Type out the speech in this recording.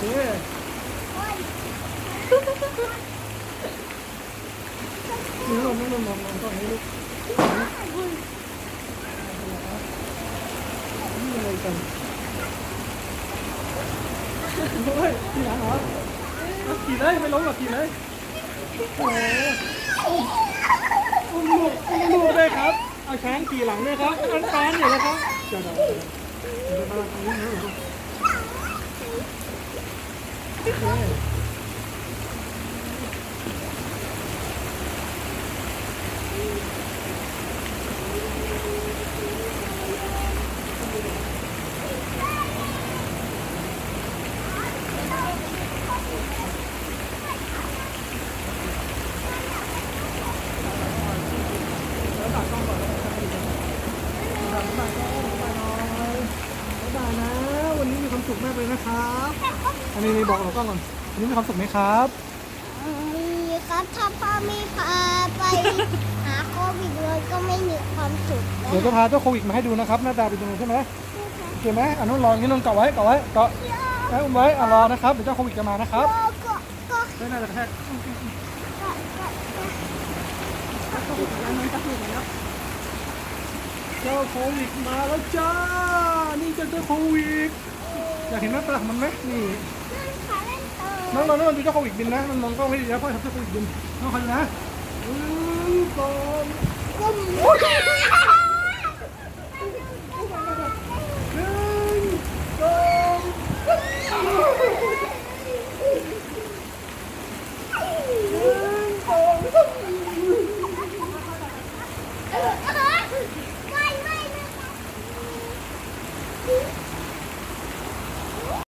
เคนี่เราไม่มามองมองตรงนี้ลูกนี่อะไรกันโอ้ยขี่หลังเหรอขี่เลยไม่ล้มหรอกขี่เลยโอ้โหอุ้มลูกอุ้มลูกด้วยครับ เอาช้างขี่หลังด้วยครับอันตานอยู่นะครับเดี๋ยวเดี๋ยวเดี๋ยว Que É. สุขมากเลยนะครับ อันนี้นี่บอกเรากล้องก่อนวันนี้มีความสุขไหมครับ มีครับถ้าพ่อไม่พาไปหาโควิดเลยก็ไม่มีความสุขนะเดี๋ยวจะพาเจ้าโควิดมาให้ดูนะครับ หน้าตาเป็นยังไงใช่ไหมโอเคไหมอันนู้นรออย่างนี้นนเกาะไว้เกาะไว้เกาะไว้อุ้มไว้อะรอนะครับเดี๋ยวเจ้าโควิดจะมานะครับก็ก็ก็ไม่น่าจะกระแทกก็เจ้าโควิดมาแล้วจ้า นี่เจ้าเจ้าโควิด อยากเห็นหน้าตาของมันไหมนี่ขาเล่นต่อน้องน้องน้องดูเจ้าโควิดบินนะน้องมองกล้องไม่ดีนะพ่อทำเจ้าโควิดบินน้องคอยดูนะหนึ่งสองกุ